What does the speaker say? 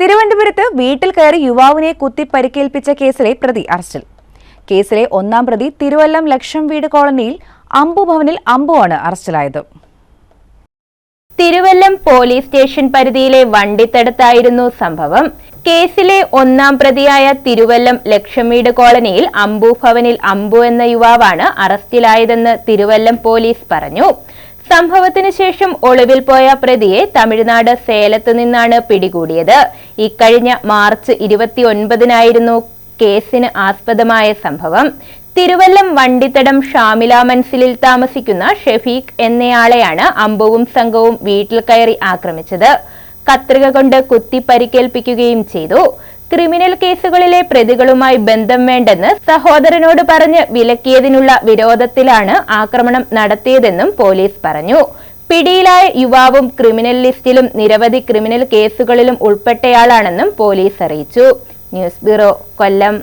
തിരുവനന്തപുരത്ത് വീട്ടിൽ കയറി യുവാവിനെ കുത്തി പരിക്കേൽപ്പിച്ച കേസിലെ പ്രതി അറസ്റ്റിൽ. കേസിലെ ഒന്നാം പ്രതി തിരുവല്ലം ലക്ഷം വീട് കോളനിയിൽ അമ്പു ഭവനിൽ അമ്പുവാണ് അറസ്റ്റിലായത്. തിരുവല്ലം പോലീസ് സ്റ്റേഷൻ പരിധിയിലെ വണ്ടിത്തടത്തായിരുന്നു സംഭവം. കേസിലെ ഒന്നാം പ്രതിയായ തിരുവല്ലം ലക്ഷമീട് കോളനിയിൽ അമ്പു ഭവനിൽ അമ്പു എന്ന യുവാവാണ് അറസ്റ്റിലായതെന്ന് തിരുവല്ലം പോലീസ് പറഞ്ഞു. സംഭവത്തിന് ശേഷം ഒളിവിൽ പോയ പ്രതിയെ തമിഴ്നാട് സേലത്ത് നിന്നാണ് പിടികൂടിയത്. ഇക്കഴിഞ്ഞ മാർച്ച് ഇരുപത്തിയൊൻപതിനായിരുന്നു കേസിന് ആസ്പദമായ സംഭവം. തിരുവല്ലം വണ്ടിത്തടം ഷാമില മൻസിലിൽ താമസിക്കുന്ന ഷെഫീഖ് എന്നയാളെയാണ് അമ്പവും സംഘവും വീട്ടിൽ കയറി ആക്രമിച്ചത്. കത്രിക കൊണ്ട് കുത്തി പരിക്കേൽപ്പിക്കുകയും ചെയ്തു. ക്രിമിനൽ കേസുകളിലെ പ്രതികളുമായി ബന്ധം വേണ്ടെന്ന് സഹോദരനോട് പറഞ്ഞ് വിലക്കിയതിനുള്ള വിരോധത്തിലാണ് ആക്രമണം നടത്തിയതെന്നും പോലീസ് പറഞ്ഞു. പിടിയിലായ യുവാവും ക്രിമിനൽ ലിസ്റ്റിലും നിരവധി ക്രിമിനൽ കേസുകളിലും ഉൾപ്പെട്ടയാളാണെന്നും പോലീസ് അറിയിച്ചു. News bureau Kollam.